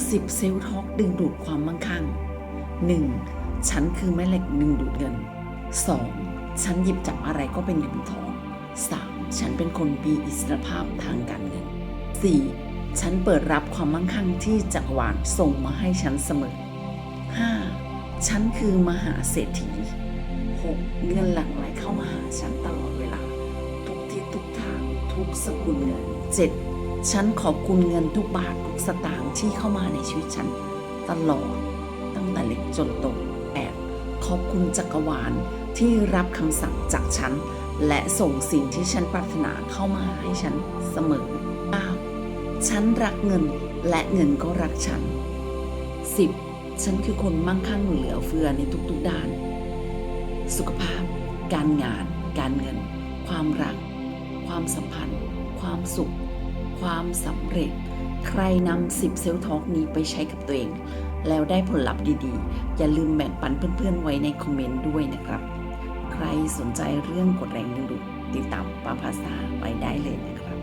10 เซลล์ทอกดึงดูดความมั่งคั่ง 1. ฉันคือแม่เหล็กดึงดูดเงิน 2. ฉันหยิบจับอะไรก็เป็นเงินเป็นทอง 3. ฉันเป็นคนมีอิสรภาพทางการเงิน 4. ฉันเปิดรับความมั่งคั่งที่จักรวาลส่งมาให้ฉันเสมอ 5. ฉันคือมหาเศรษฐี 6. เงินหลั่งไหลเข้ามาหาฉันตลอดเวลา ทุกทิศทุกทางทุกสกุลเงิน 7. ฉันขอบคุณเงินทุกบาททุกสตางค์ที่เข้ามาในชีวิตฉัน ตลอดตั้งแต่เล็กจนโต 8. ขอบคุณจักรวาลที่รับคำสั่งจากฉัน และส่งสิ่งที่ฉันปรารถนาเข้ามาให้ฉันเสมอ 9. ฉันรักเงินและเงินก็รักฉัน 10. ฉันคือคนมั่งคั่งเหลือเฟือในทุกๆด้าน สุขภาพ การงาน การเงิน ความรัก ความสัมพันธ์ ความสุข ความสำเร็จ ใครนำ10เซลล์ทอกนี้ไปใช้กับตัวเอง แล้วได้ผลลัพธ์ดีๆ อย่าลืมแบ่งปันเพื่อนๆไว้ในคอมเมนต์ด้วยนะครับ ใครสนใจเรื่องกดแรงดึงดูดติดตามปาภาษาไว้ได้เลยนะครับ